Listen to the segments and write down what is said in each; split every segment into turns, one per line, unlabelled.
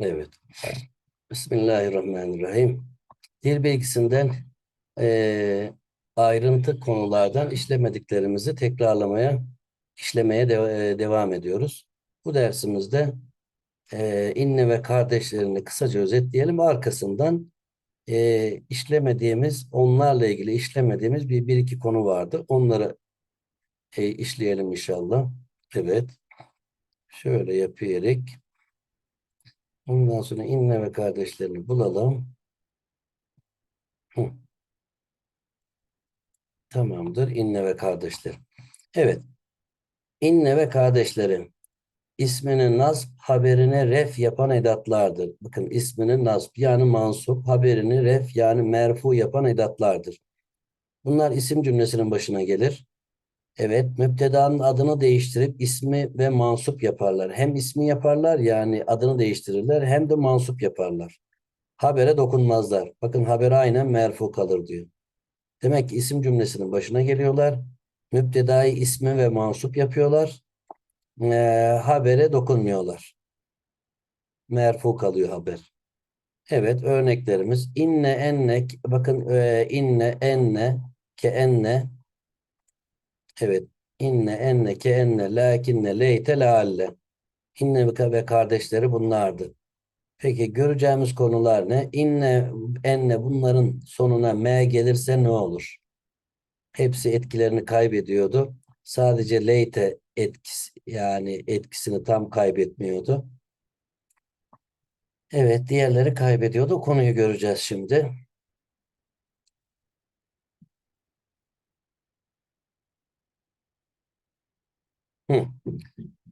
Evet. Bismillahirrahmanirrahim. Dil bilgisinden eee, ayrıntı konulardan işlemediklerimizi tekrarlamaya, işlemeye de- eee, devam ediyoruz. Bu dersimizde eee inne ve kardeşlerini kısaca özetleyelim. Arkasından eee, işlemediğimiz, onlarla ilgili işlemediğimiz bir, bir iki konu vardı. Onları eee, işleyelim inşallah. Evet. Şöyle yapıyoruz. Ondan sonra inne ve kardeşlerini bulalım. Hı. Tamamdır. İnne ve kardeşleri. Evet. İnne ve kardeşleri. İsminin nasb, haberini ref yapan edatlardır. Bakın isminin nasb yani mansup, haberini ref yani merfu yapan edatlardır. Bunlar isim cümlesinin başına gelir. Evet, müptedanın adını değiştirip ismi ve mansup yaparlar. Hem ismi yaparlar yani adını değiştirirler hem de mansup yaparlar. Habere dokunmazlar. Bakın haber aynen merfu kalır diyor. Demek ki isim cümlesinin başına geliyorlar. Müptedayı ismi ve mansup yapıyorlar. Ee, habere dokunmuyorlar. Merfu kalıyor haber. Evet örneklerimiz inne enne bakın e, inne enne ke enne evet inne enne ke enne lakinne leyte lealle inne ve kardeşleri bunlardı. Peki göreceğimiz konular ne? İnne enne bunların sonuna m gelirse ne olur? hepsi etkilerini kaybediyordu. Sadece Leyte etkisi yani etkisini tam kaybetmiyordu. Evet, diğerleri kaybediyordu. Konuyu göreceğiz şimdi. Hı.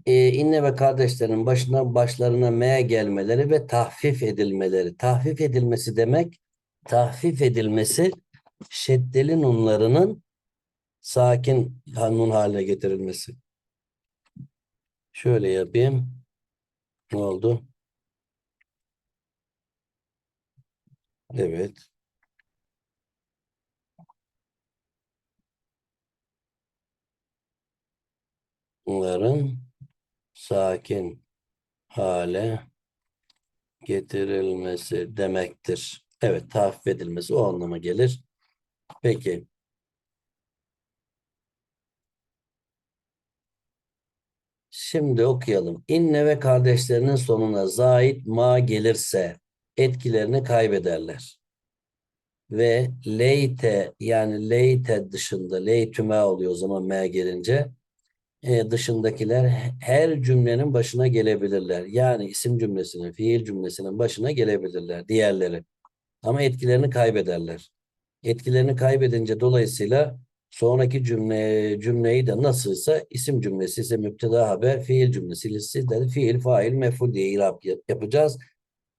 Ee, inne ve kardeşlerin başına başlarına M gelmeleri ve tahfif edilmeleri. Tahfif edilmesi demek, tahfif edilmesi şeddeli nunlarının sakin nun haline getirilmesi. Şöyle yapayım. Ne oldu? Evet. Bunların sakin hale getirilmesi demektir. Evet, tahfif edilmesi o anlama gelir. Peki. Şimdi okuyalım. İnne ve kardeşlerinin sonuna zait ma gelirse etkilerini kaybederler. Ve leyte yani leyte dışında leytüme oluyor o zaman me gelince dışındakiler her cümlenin başına gelebilirler. Yani isim cümlesinin, fiil cümlesinin başına gelebilirler diğerleri. Ama etkilerini kaybederler. Etkilerini kaybedince dolayısıyla sonraki cümle cümleyi de nasılsa isim cümlesi ise müpteda haber, fiil cümlesi ise de fiil, fail, meful diye irap yapacağız.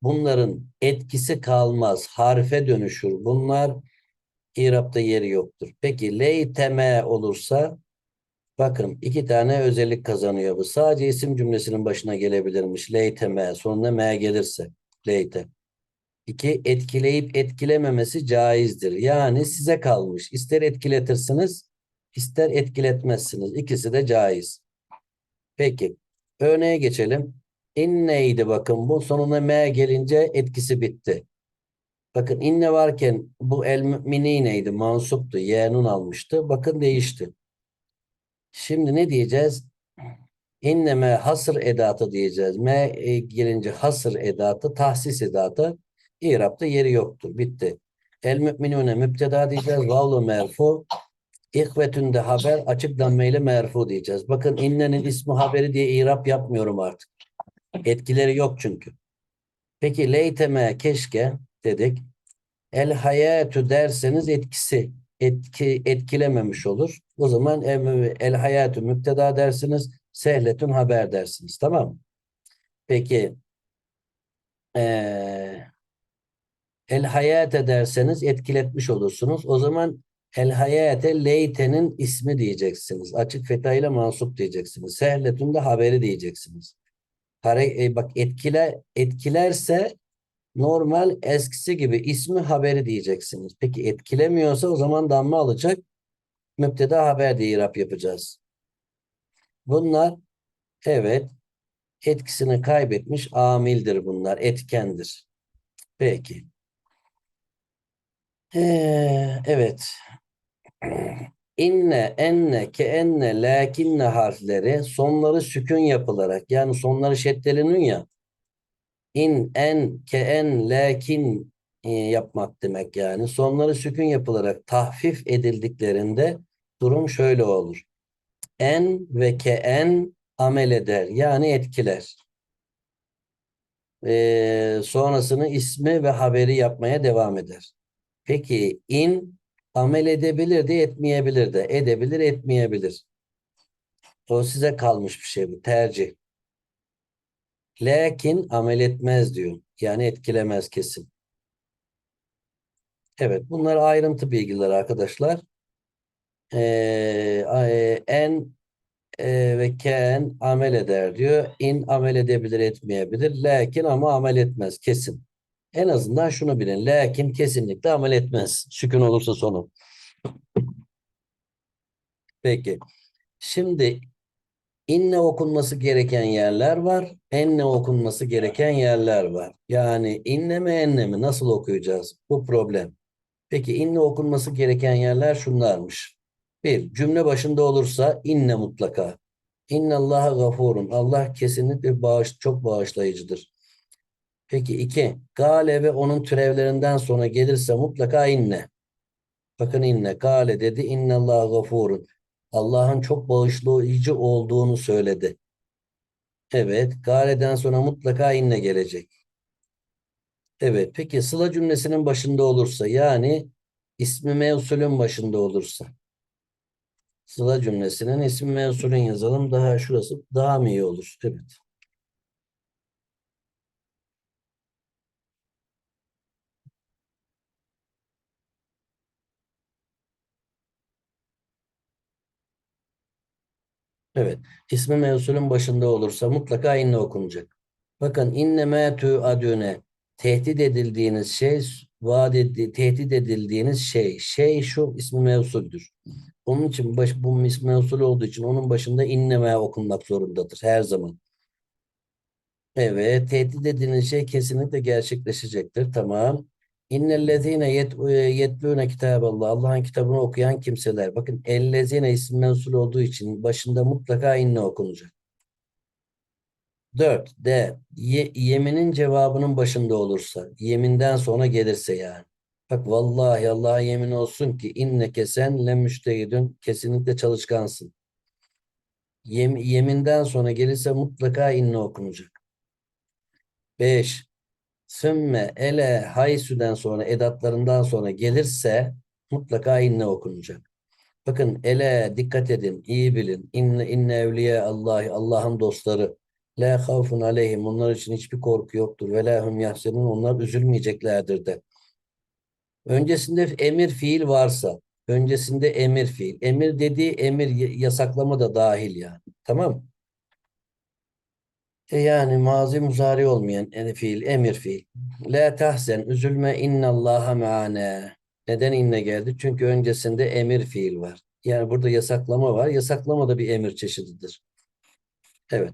Bunların etkisi kalmaz. Harfe dönüşür. Bunlar irapta yeri yoktur. Peki leyteme olursa bakın iki tane özellik kazanıyor bu. Sadece isim cümlesinin başına gelebilirmiş. Leyteme sonuna me gelirse. Leyte. İki, etkileyip etkilememesi caizdir. Yani size kalmış. İster etkiletirsiniz, ister etkiletmezsiniz. İkisi de caiz. Peki, örneğe geçelim. İnneydi bakın bu sonuna m gelince etkisi bitti. Bakın inne varken bu el mümineydi, mansuptu, yeğenun almıştı. Bakın değişti. Şimdi ne diyeceğiz? İnneme hasır edatı diyeceğiz. M gelince hasır edatı, tahsis edatı. İrab'da yeri yoktur. Bitti. El müminune müpteda diyeceğiz. Vavlu merfu. İhvetünde haber açık dammeyle merfu diyeceğiz. Bakın innenin ismi haberi diye irab yapmıyorum artık. Etkileri yok çünkü. Peki leyteme keşke dedik. El hayatü derseniz etkisi etki, etkilememiş olur. O zaman el, hayatü müpteda dersiniz. Sehletün haber dersiniz. Tamam mı? Peki ee, el hayate derseniz etkiletmiş olursunuz. O zaman el hayate leytenin ismi diyeceksiniz. Açık fetayla mansup diyeceksiniz. Sehletün de haberi diyeceksiniz. Hare, e, bak etkiler etkilerse normal eskisi gibi ismi haberi diyeceksiniz. Peki etkilemiyorsa o zaman damla alacak. Müpteda haber diye irap yapacağız. Bunlar evet Etkisini kaybetmiş amildir bunlar. Etkendir. Peki. Ee, evet. İnne, enne, ke enne, lakinne harfleri sonları sükun yapılarak yani sonları şeddeleniyor ya in, en, ke en, lakin e, yapmak demek yani. Sonları sükun yapılarak tahfif edildiklerinde durum şöyle olur. En ve ke en amel eder yani etkiler. Ee, sonrasını ismi ve haberi yapmaya devam eder. Peki in amel edebilir de etmeyebilir de. Edebilir etmeyebilir. O size kalmış bir şey bu. Tercih. Lakin amel etmez diyor. Yani etkilemez kesin. Evet bunlar ayrıntı bilgiler arkadaşlar. Ee, en e, ve ken amel eder diyor. In amel edebilir etmeyebilir. Lakin ama amel etmez kesin. En azından şunu bilin. Lakin kesinlikle amel etmez. Sükun olursa sonu. Peki. Şimdi inne okunması gereken yerler var. Enne okunması gereken yerler var. Yani inne mi enne mi nasıl okuyacağız? Bu problem. Peki inne okunması gereken yerler şunlarmış. Bir, cümle başında olursa inne mutlaka. İnne Allah'a gafurun. Allah kesinlikle bağış, çok bağışlayıcıdır. Peki iki, gale ve onun türevlerinden sonra gelirse mutlaka inne. Bakın inne, gale dedi. İnne Allah'a gafurun. Allah'ın çok bağışlayıcı olduğunu söyledi. Evet, galeden sonra mutlaka inne gelecek. Evet, peki sıla cümlesinin başında olursa yani ismi mevsulün başında olursa sıla cümlesinin ismi mevsulün yazalım. Daha şurası daha mı iyi olur? Evet. Evet. İsmi mevsulün başında olursa mutlaka inne okunacak. Bakın inne me adüne tehdit edildiğiniz şey vaat edildi, tehdit edildiğiniz şey. Şey şu ismi mevsuldür. Onun için baş, bu ismi mevsul olduğu için onun başında inne me okunmak zorundadır her zaman. Evet, tehdit edilen şey kesinlikle gerçekleşecektir. Tamam. İnnellezine yetlûne kitaballah. Allah'ın kitabını okuyan kimseler. Bakın ellezine isim mensul olduğu için başında mutlaka inne okunacak. Dört. D. Ye, yeminin cevabının başında olursa. Yeminden sonra gelirse yani. Bak vallahi Allah'a yemin olsun ki inneke sen le müştehidün. Kesinlikle çalışkansın. Yem, yeminden sonra gelirse mutlaka inne okunacak. 5. Sümme ele haysüden sonra edatlarından sonra gelirse mutlaka inne okunacak. Bakın ele dikkat edin, iyi bilin. İnne inne evliye Allah Allah'ın dostları. La havfun aleyhim. Onlar için hiçbir korku yoktur. Ve la hum yahsenun. Onlar üzülmeyeceklerdir de. Öncesinde emir fiil varsa, öncesinde emir fiil. Emir dediği emir yasaklama da dahil yani. Tamam e yani mazi muzari olmayan fiil, emir fiil. La tahzen, üzülme innallaha meane. Neden inne geldi? Çünkü öncesinde emir fiil var. Yani burada yasaklama var. Yasaklama da bir emir çeşididir. Evet.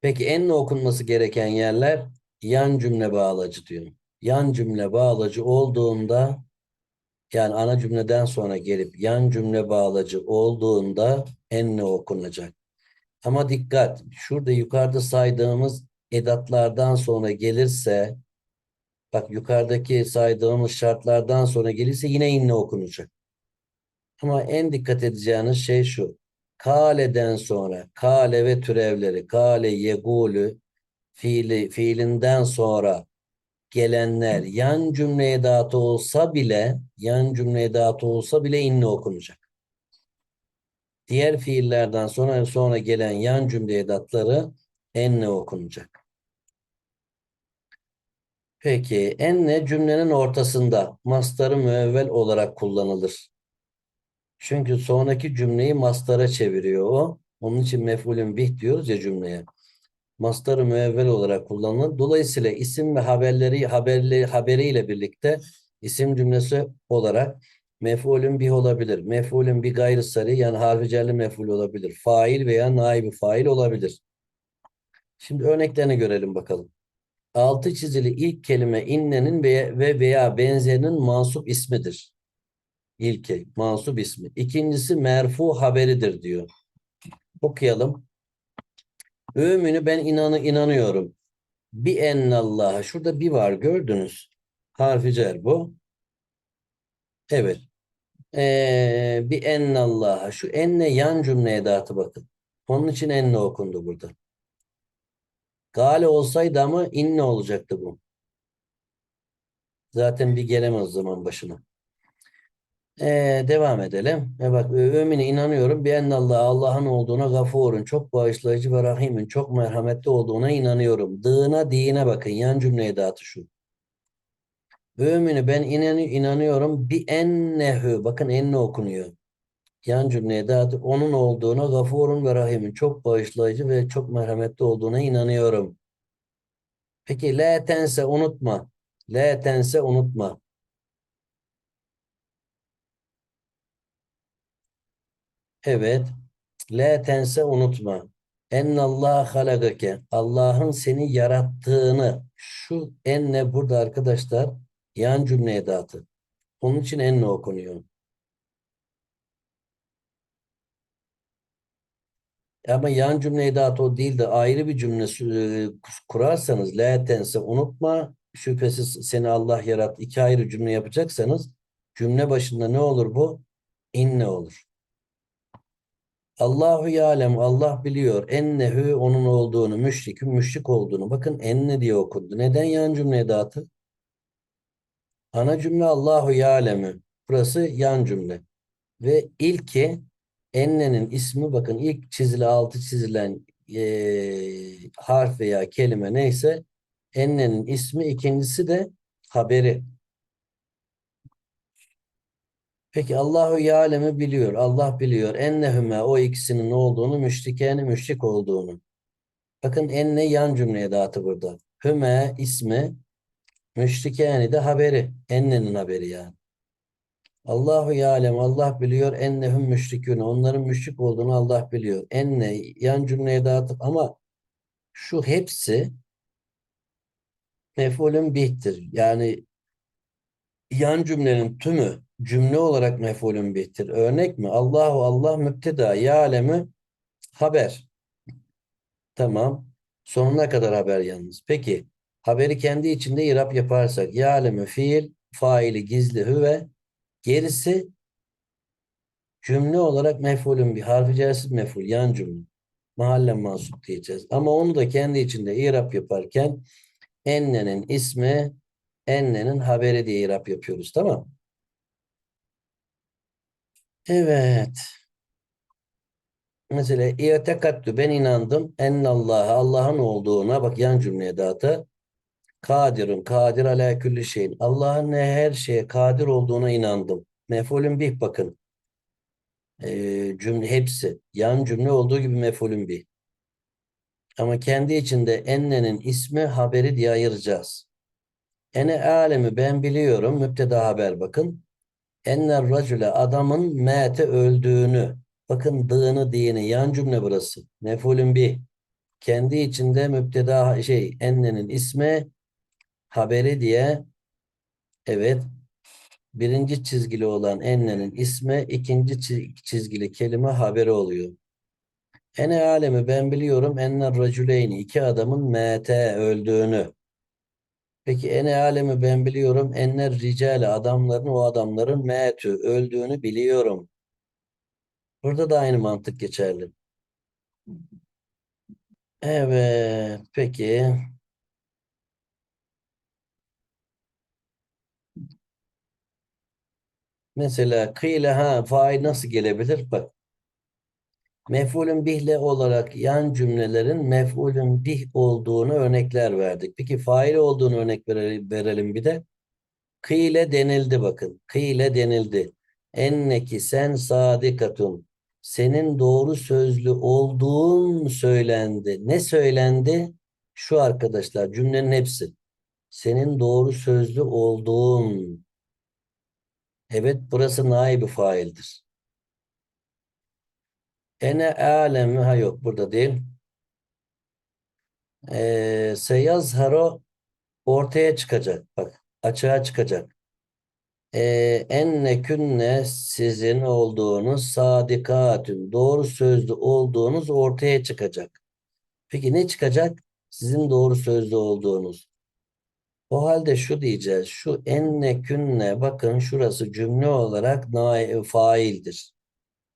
Peki en okunması gereken yerler yan cümle bağlacı diyor. Yan cümle bağlacı olduğunda yani ana cümleden sonra gelip yan cümle bağlacı olduğunda enne okunacak. Ama dikkat, şurada yukarıda saydığımız edatlardan sonra gelirse, bak yukarıdaki saydığımız şartlardan sonra gelirse yine inne okunacak. Ama en dikkat edeceğiniz şey şu. Kale'den sonra, kale ve türevleri, kale, yegulü, fiili, fiilinden sonra gelenler yan cümle edatı olsa bile, yan cümle edatı olsa bile inne okunacak diğer fiillerden sonra sonra gelen yan cümle edatları enne okunacak. Peki enne cümlenin ortasında mastarı müevvel olarak kullanılır. Çünkü sonraki cümleyi mastara çeviriyor o. Onun için mef'ulün bih diyoruz ya cümleye. Mastarı müevvel olarak kullanılır. Dolayısıyla isim ve haberleri haberli haberiyle birlikte isim cümlesi olarak Mef'ulün bih olabilir. Mef'ulün bir gayrı sarı yani harfi cerli mef'ul olabilir. Fail veya naibi fail olabilir. Şimdi örneklerini görelim bakalım. Altı çizili ilk kelime innenin ve ve veya benzerinin mansup ismidir. İlki mansup ismi. İkincisi merfu haberidir diyor. Okuyalım. Ümünü ben inanı inanıyorum. Bi ennallâhe. Şurada bir var gördünüz. Harfi cer bu. Evet. Ee, bi ennallâhe. Şu enne yan cümle edatı bakın. Onun için enne okundu burada. Gale olsaydı ama inne olacaktı bu. Zaten bir gelemez zaman başına. Ee, devam edelim. E bak ümine inanıyorum. Bir ennallah Allah'ın olduğuna gafurun. Çok bağışlayıcı ve rahimin. Çok merhametli olduğuna inanıyorum. Dığına dine bakın. Yan cümle edatı şu. Ümini ben inan inanıyorum. Bir ennehu. Bakın enne okunuyor. Yan cümle edatı onun olduğuna gafurun ve rahimin. Çok bağışlayıcı ve çok merhametli olduğuna inanıyorum. Peki la tense unutma. La tense unutma. Evet. La tense unutma. Ennallah halagake. Allah'ın seni yarattığını. Şu enne burada arkadaşlar yan cümle edatı. Onun için enne okunuyor. Ama yan cümle edatı o değil de ayrı bir cümle e, kurarsanız la tense unutma. Şüphesiz seni Allah yarattı. İki ayrı cümle yapacaksanız cümle başında ne olur bu? İnne olur. Allahu yalem Allah biliyor ennehu onun olduğunu müşrikün müşrik olduğunu bakın enne diye okundu. Neden yan cümle edatı? Ana cümle Allahu yalemi. Burası yan cümle. Ve ilki ennenin ismi bakın ilk çizili altı çizilen e, harf veya kelime neyse ennenin ismi ikincisi de haberi. Peki Allahu Yâlem'i biliyor. Allah biliyor. Ennehüme o ikisinin ne olduğunu, müşrikeni müşrik olduğunu. Bakın enne yan cümleye dağıtı burada. Hüme ismi, müşrikeni de haberi. Ennenin haberi yani. Allahu Yâlem Allah biliyor. Ennehüm müşrikün. Onların müşrik olduğunu Allah biliyor. Enne yan cümleye dağıtıp ama şu hepsi mef'ulün bihtir. Yani yan cümlenin tümü cümle olarak mef'ulün bihtir. Örnek mi? Allahu Allah müpteda, ya'lemi haber. Tamam. Sonuna kadar haber yalnız. Peki haberi kendi içinde irap yaparsak ya'lemi fiil, faili gizli hüve, gerisi cümle olarak mef'ulün bir harfi cersiz mef'ul yan cümle. Mahalle mansup diyeceğiz. Ama onu da kendi içinde irap yaparken ennenin ismi ennenin haberi diye irap yapıyoruz. Tamam Evet. Mesela i'tekattü ben inandım ennallâhe Allah'ın olduğuna bak yan cümleye dağıtı kadirun kadir ala külli şeyin Allah'ın her şeye kadir olduğuna inandım. Mef'ulün bih bakın. Ee, cümle hepsi yan cümle olduğu gibi mef'ulün bih. Ama kendi içinde ennenin ismi haberi diye ayıracağız. Ene alemi ben biliyorum müpteda haber bakın. Enner racüle adamın mete öldüğünü. Bakın dığını diyeni yan cümle burası. Mefulün bir. Kendi içinde müpteda şey ennenin ismi haberi diye evet birinci çizgili olan ennenin ismi ikinci çizgili kelime haberi oluyor. Ene alemi ben biliyorum enner racüleyni iki adamın mete öldüğünü. Peki ene alemi ben biliyorum. Enler ricale adamların o adamların me'tü öldüğünü biliyorum. Burada da aynı mantık geçerli. Evet. Peki. Mesela kıyle ha fail nasıl gelebilir? Bak. Mef'ulün bihle olarak yan cümlelerin mef'ulün bih olduğunu örnekler verdik. Peki fail olduğunu örnek verelim, bir de. Kıyle denildi bakın. Kıyle denildi. Enneki sen sadikatun. Senin doğru sözlü olduğun söylendi. Ne söylendi? Şu arkadaşlar cümlenin hepsi. Senin doğru sözlü olduğun. Evet burası naibi faildir. Ene alemi ha yok burada değil. Ee, seyazharo ortaya çıkacak. Bak açığa çıkacak. Ee, enne künne sizin olduğunuz sadikatün doğru sözlü olduğunuz ortaya çıkacak. Peki ne çıkacak? Sizin doğru sözlü olduğunuz. O halde şu diyeceğiz. Şu enne künne bakın şurası cümle olarak na faildir.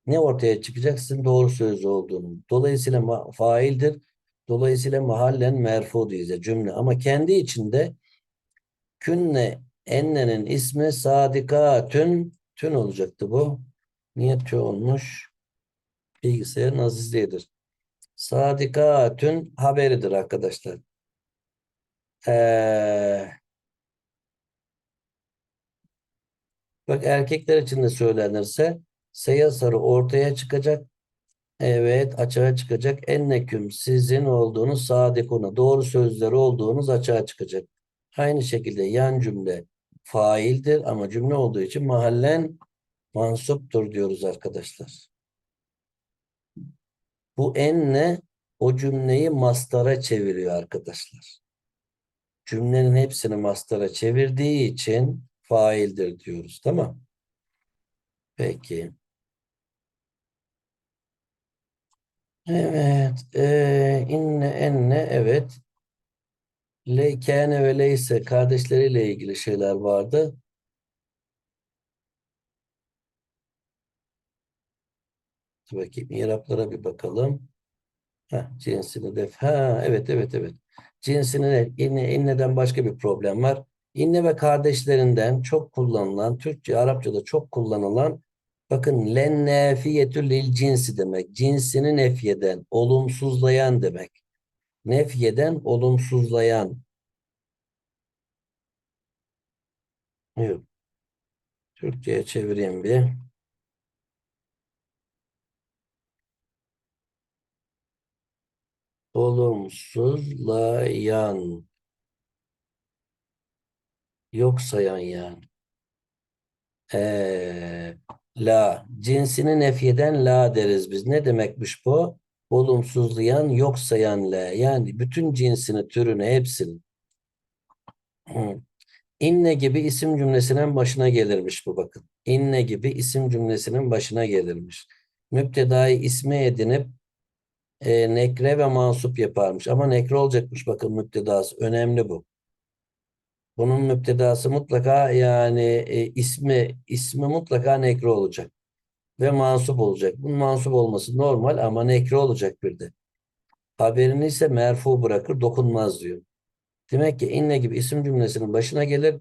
Ne ortaya çıkacak? Sizin doğru sözlü olduğunuz. Dolayısıyla faildir. Dolayısıyla mahallen merfu diyeceğiz cümle. Ama kendi içinde künne ennenin ismi sadikatün tün olacaktı bu. Niye tü olmuş? Bilgisayarın azizliğidir. Sadikatün haberidir arkadaşlar. Ee, bak erkekler için de söylenirse seyasarı ortaya çıkacak. Evet açığa çıkacak. Enneküm sizin olduğunuz sadikuna doğru sözleri olduğunuz açığa çıkacak. Aynı şekilde yan cümle faildir ama cümle olduğu için mahallen mansuptur diyoruz arkadaşlar. Bu enne o cümleyi mastara çeviriyor arkadaşlar. Cümlenin hepsini mastara çevirdiği için faildir diyoruz. Tamam. Peki. Evet. E, inne enne evet. Le, kâne ve leyse kardeşleriyle ilgili şeyler vardı. Dur bakayım. İraplara bir bakalım. Heh, cinsini def. Ha, evet evet evet. Cinsini de inne, inneden başka bir problem var. İnne ve kardeşlerinden çok kullanılan, Türkçe, Arapçada çok kullanılan bakın len nefiyetü lil cinsi demek. Cinsini nefyeden, olumsuzlayan demek. Nefyeden, olumsuzlayan. Yok. Türkçe'ye çevireyim bir. Olumsuzlayan. Yok sayan yani. Ee, la. Cinsini nefyeden la deriz biz. Ne demekmiş bu? Olumsuzlayan, yok sayan la. Yani bütün cinsini, türünü, hepsini. İnne gibi isim cümlesinin başına gelirmiş bu bakın. İnne gibi isim cümlesinin başına gelirmiş. Müptedayı ismi edinip e, nekre ve mansup yaparmış. Ama nekre olacakmış bakın müptedası. Önemli bu. Bunun müptedası mutlaka yani e, ismi ismi mutlaka nekre olacak. Ve mansup olacak. Bunun mansup olması normal ama nekre olacak bir de. Haberini ise merfu bırakır, dokunmaz diyor. Demek ki inne gibi isim cümlesinin başına gelir.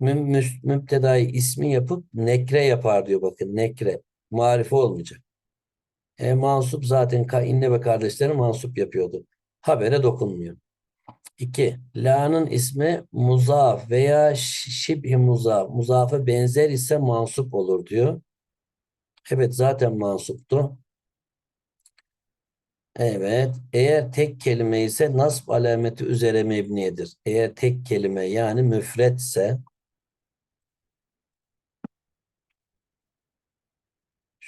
Mü, mü, müptedayı ismi yapıp nekre yapar diyor bakın nekre. Marife olmayacak. E, mansup zaten inne ve kardeşleri mansup yapıyordu. Habere dokunmuyor. 2. La'nın ismi muzaf veya şibhi muzaf. Muzafa benzer ise mansup olur diyor. Evet zaten mansuptu. Evet. Eğer tek kelime ise nasb alameti üzere mebniyedir. Eğer tek kelime yani müfretse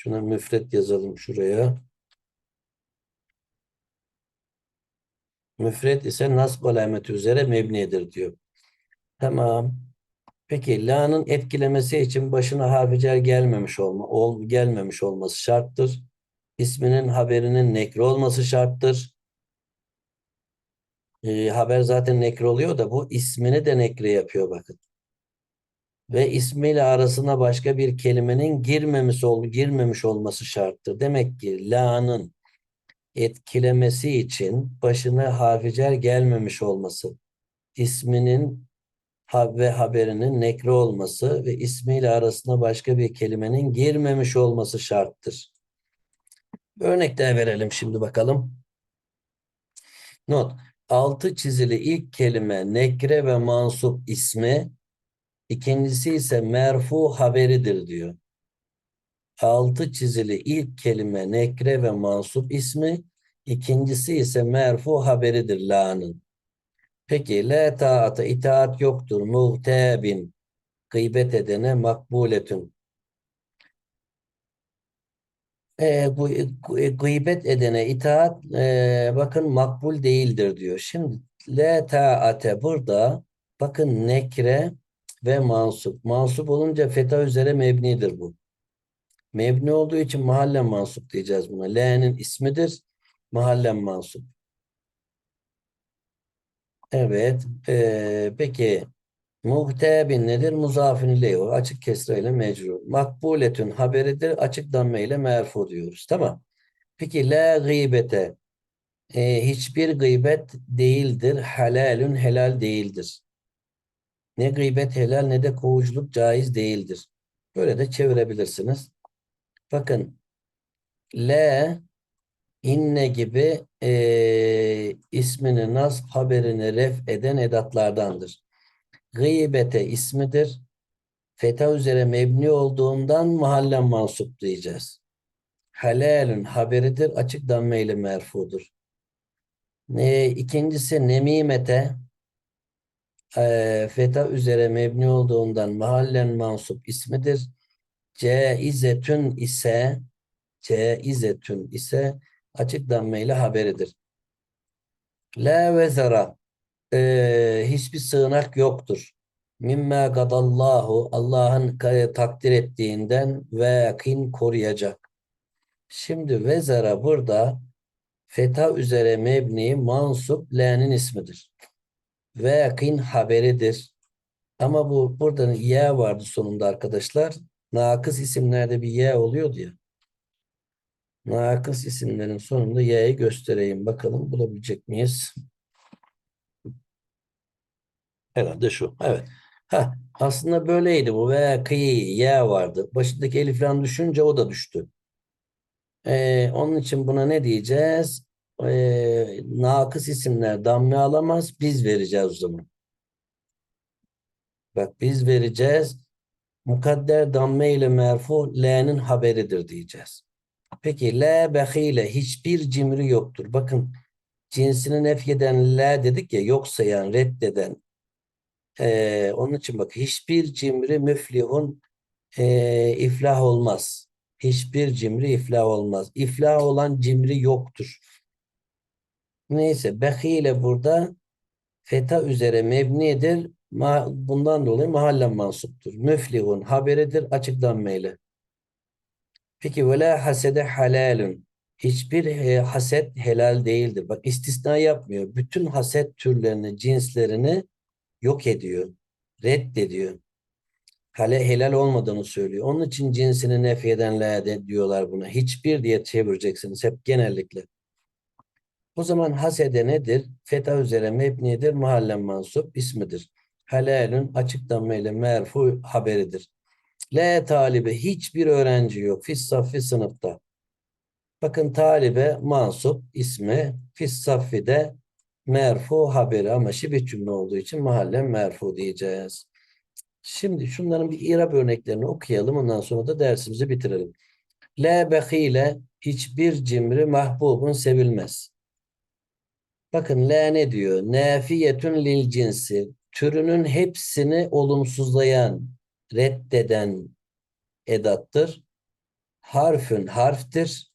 şuna müfret yazalım şuraya. Müfret ise nasb alameti üzere mebniyedir diyor. Tamam. Peki la'nın etkilemesi için başına harficer gelmemiş olma, ol, gelmemiş olması şarttır. İsminin haberinin nekre olması şarttır. Ee, haber zaten nekre oluyor da bu ismini de nekre yapıyor bakın. Ve ismiyle arasına başka bir kelimenin girmemiş, ol, girmemiş olması şarttır. Demek ki la'nın etkilemesi için başına harficer gelmemiş olması, isminin ve haberinin nekre olması ve ismiyle arasına başka bir kelimenin girmemiş olması şarttır. Örnek daha verelim şimdi bakalım. Not. Altı çizili ilk kelime nekre ve mansup ismi, ikincisi ise merfu haberidir diyor. Altı çizili ilk kelime nekre ve mansup ismi, ikincisi ise merfu haberidir la'nın. Peki la taata itaat yoktur. Muhtebin gıybet edene makbuletün. e, e, gıybet edene itaat e, bakın makbul değildir diyor. Şimdi la taate burada bakın nekre ve mansup. Mansup olunca feta üzere mebnidir bu. Mebni olduğu için mahallen mansup diyeceğiz buna. L'nin ismidir. Mahallen mansup. Evet. e, peki muhtebin nedir? Muzafin ileyhi. Açık kesreyle mecrur. Makbuletün haberidir. Açık damme ile merfu diyoruz. Tamam. Peki la gıybete e, hiçbir gıybet değildir. Halalün helal değildir. Ne gıybet helal ne de kovuculuk caiz değildir. Böyle de çevirebilirsiniz. Bakın la inne gibi e, ismini nasb haberini ref eden edatlardandır. Gıybete ismidir. Feta üzere mebni olduğundan mahallen mansup diyeceğiz. Halalün haberidir. Açık damme ile merfudur. E, ikincisi nemimete e, feta üzere mebni olduğundan mahallen mansup ismidir. Ceizetün ise ceizetün ise açık damme ile haberidir. La vezara e, hiçbir sığınak yoktur. Mimma gadallahu Allah'ın takdir ettiğinden ve kin koruyacak. Şimdi vezara burada feta üzere mebni mansup la'nın ismidir. Ve yakin haberidir. Ama bu burada ya vardı sonunda arkadaşlar. Nakıs isimlerde bir ya oluyordu ya. Nakıs isimlerin sonunda y'yi göstereyim. Bakalım bulabilecek miyiz? Herhalde şu. Evet. Ha, aslında böyleydi bu. Ve kıyı ya vardı. Başındaki elif lam düşünce o da düştü. Ee, onun için buna ne diyeceğiz? Ee, nakıs isimler damme alamaz. Biz vereceğiz o zaman. Bak biz vereceğiz. Mukadder damme ile merfu l'nin haberidir diyeceğiz. Peki la behile hiçbir cimri yoktur. Bakın cinsini nefyeden la dedik ya yok sayan reddeden. Ee, onun için bak hiçbir cimri müflihun e, iflah olmaz. Hiçbir cimri iflah olmaz. İflah olan cimri yoktur. Neyse behile burada feta üzere mebnidir. Ma, bundan dolayı mahallen mansuptur. Müflihun haberidir açıklanmayla. Peki ve la hasede halalun. Hiçbir e, haset helal değildir. Bak istisna yapmıyor. Bütün haset türlerini, cinslerini yok ediyor. Reddediyor. Hale helal olmadığını söylüyor. Onun için cinsini nefyeden la diyorlar buna. Hiçbir diye çevireceksiniz hep genellikle. O zaman hasede nedir? Feta üzere mebnidir, mahallen mansup ismidir. Halalün açıklanmayla merfu haberidir. L talibe hiçbir öğrenci yok. Fis saffi sınıfta. Bakın talibe mansup ismi fis saffi de merfu haberi ama şibih cümle olduğu için mahallen merfu diyeceğiz. Şimdi şunların bir irab örneklerini okuyalım. Ondan sonra da dersimizi bitirelim. La behile hiçbir cimri mahbubun sevilmez. Bakın la ne diyor? Nafiyetun lil cinsi. Türünün hepsini olumsuzlayan, reddeden edattır. Harfün harftir.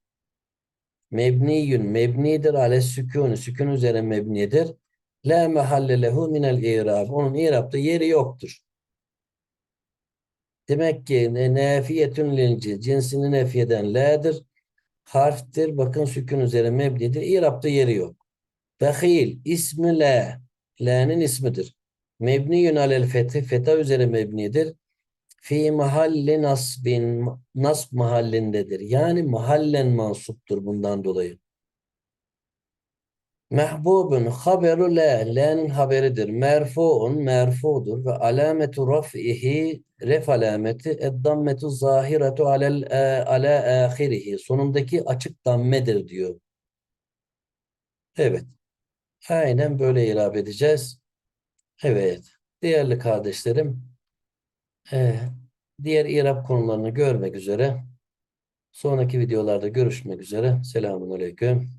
Mebniyün mebnidir. Ale sükûnü sükun üzere mebnidir. La mehalle lehu minel i'rab. Onun i'rabda yeri yoktur. Demek ki nefiyetün lil cinsini nefiyeden la'dır. Harftir. Bakın sükun üzere mebnidir. İrabda yeri yok. Behil ismi la. La'nın ismidir. Mebniyün alel fethi. Feta üzere mebnidir. Fi mahalli nasbin. Nasb mahallindedir. Yani mahallen mansuptur bundan dolayı. Mehbubun haberu la. La'nın haberidir. Merfuun merfudur ve alametu raf'ihi ref alameti eddammetu zahiretu alel ala ahirihi. Sonundaki açık dammedir diyor. Evet. Aynen böyle ilave edeceğiz. Evet. Değerli kardeşlerim, e, diğer İrab konularını görmek üzere. Sonraki videolarda görüşmek üzere. Selamun Aleyküm.